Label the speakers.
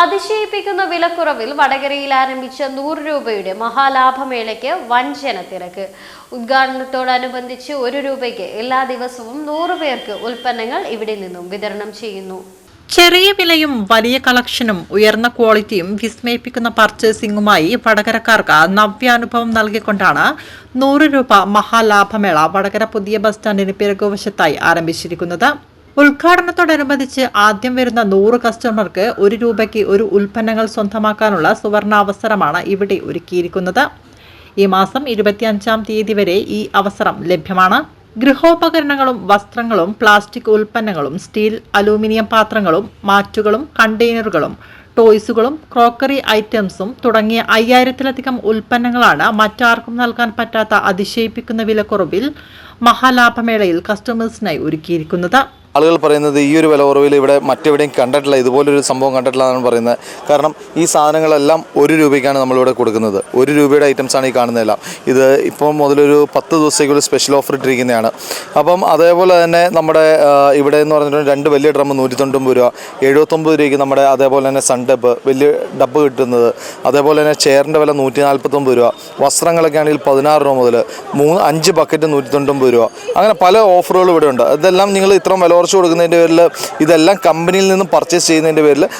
Speaker 1: അതിശയിപ്പിക്കുന്ന വിലക്കുറവിൽ വടകരയിൽ ആരംഭിച്ച നൂറ് രൂപയുടെ മഹാലാഭമേളയ്ക്ക് വഞ്ചന തിരക്ക് ഉദ്ഘാടനത്തോടനുബന്ധിച്ച് ഒരു രൂപയ്ക്ക് എല്ലാ ദിവസവും നൂറ് പേർക്ക് ഉൽപ്പന്നങ്ങൾ ഇവിടെ നിന്നും വിതരണം ചെയ്യുന്നു.
Speaker 2: ചെറിയ വിലയും വലിയ കളക്ഷനും ഉയർന്ന ക്വാളിറ്റിയും വിസ്മയിപ്പിക്കുന്ന പർച്ചേസിംഗുമായി വടകരക്കാർക്ക് നവ്യാനുഭവം നൽകിക്കൊണ്ടാണ് നൂറ് രൂപ മഹാലാഭമേള വടകര പുതിയ ബസ് സ്റ്റാൻഡിന് പിറകുവശത്തായി ആരംഭിച്ചിരിക്കുന്നത്. ഉദ്ഘാടനത്തോടനുബന്ധിച്ച് ആദ്യം വരുന്ന നൂറ് കസ്റ്റമർക്ക് ഒരു രൂപയ്ക്ക് ഒരു ഉൽപ്പന്നങ്ങൾ സ്വന്തമാക്കാനുള്ള സുവർണാവസരമാണ് ഇവിടെ ഒരുക്കിയിരിക്കുന്നത്. ഈ മാസം ഇരുപത്തിയഞ്ചാം തീയതി വരെ ഈ അവസരം ലഭ്യമാണ്. ഗൃഹോപകരണങ്ങളും വസ്ത്രങ്ങളും പ്ലാസ്റ്റിക് ഉൽപ്പന്നങ്ങളും സ്റ്റീൽ അലൂമിനിയം പാത്രങ്ങളും മാറ്റുകളും കണ്ടെയ്നറുകളും ടോയ്സുകളും ക്രോക്കറി ഐറ്റംസും തുടങ്ങിയ അയ്യായിരത്തിലധികം ഉൽപ്പന്നങ്ങളാണ് മറ്റാർക്കും നൽകാൻ പറ്റാത്ത അതിശയിപ്പിക്കുന്ന വിലക്കുറവിൽ മഹാലാഭമേളയിൽ കസ്റ്റമേഴ്സിനായി ഒരുക്കിയിരിക്കുന്നത്.
Speaker 3: ആളുകൾ പറയുന്നത് ഈ ഒരു വില കുറവിൽ ഇവിടെ മറ്റെവിടെയും കണ്ടിട്ടില്ല ഇതുപോലൊരു സംഭവം കണ്ടിട്ടില്ല എന്നാണ് പറയുന്നത്. കാരണം ഈ സാധനങ്ങളെല്ലാം ഒരു രൂപയ്ക്കാണ് നമ്മളിവിടെ കൊടുക്കുന്നത്. ഒരു രൂപയുടെ ഐറ്റംസ് ആണ് ഈ കാണുന്നതെല്ലാം. ഇത് ഇപ്പോൾ മുതലൊരു പത്ത് ദിവസത്തേക്ക് ഒരു സ്പെഷ്യൽ ഓഫർ ഇട്ടിരിക്കുന്നതാണ്. അപ്പം അതേപോലെ തന്നെ നമ്മുടെ ഇവിടെ എന്ന് പറഞ്ഞിട്ടുണ്ടെങ്കിൽ രണ്ട് വലിയ ഡ്രം നൂറ്റി തൊണ്ണൂറ്റൊമ്പത് രൂപ എഴുപത്തൊമ്പത് രൂപയ്ക്ക് നമ്മുടെ അതേപോലെ തന്നെ സൺ ഡബ്ബ് വലിയ ഡബ്ബ് കിട്ടുന്നത്. അതേപോലെ തന്നെ ചെയറിന്റെ വില നൂറ്റി നാൽപ്പത്തൊമ്പത് രൂപ വസ്ത്രങ്ങളൊക്കെ ആണെങ്കിൽ പതിനാറ് രൂപ മുതൽ മൂന്ന് അഞ്ച് ബക്കറ്റ് നൂറ്റി തൊണ്ണൂറ്റൊമ്പത് രൂപ. അങ്ങനെ പല ഓഫറുകളും ഇവിടെ ഉണ്ട്. ഇതെല്ലാം നിങ്ങൾ ഇത്രയും വില കുറച്ച് കൊടുക്കുന്നതിന്റെ പേരിൽ ഇതെല്ലാം കമ്പനിയിൽ നിന്നും പർച്ചേസ് ചെയ്യുന്നതിന്റെ പേരിൽ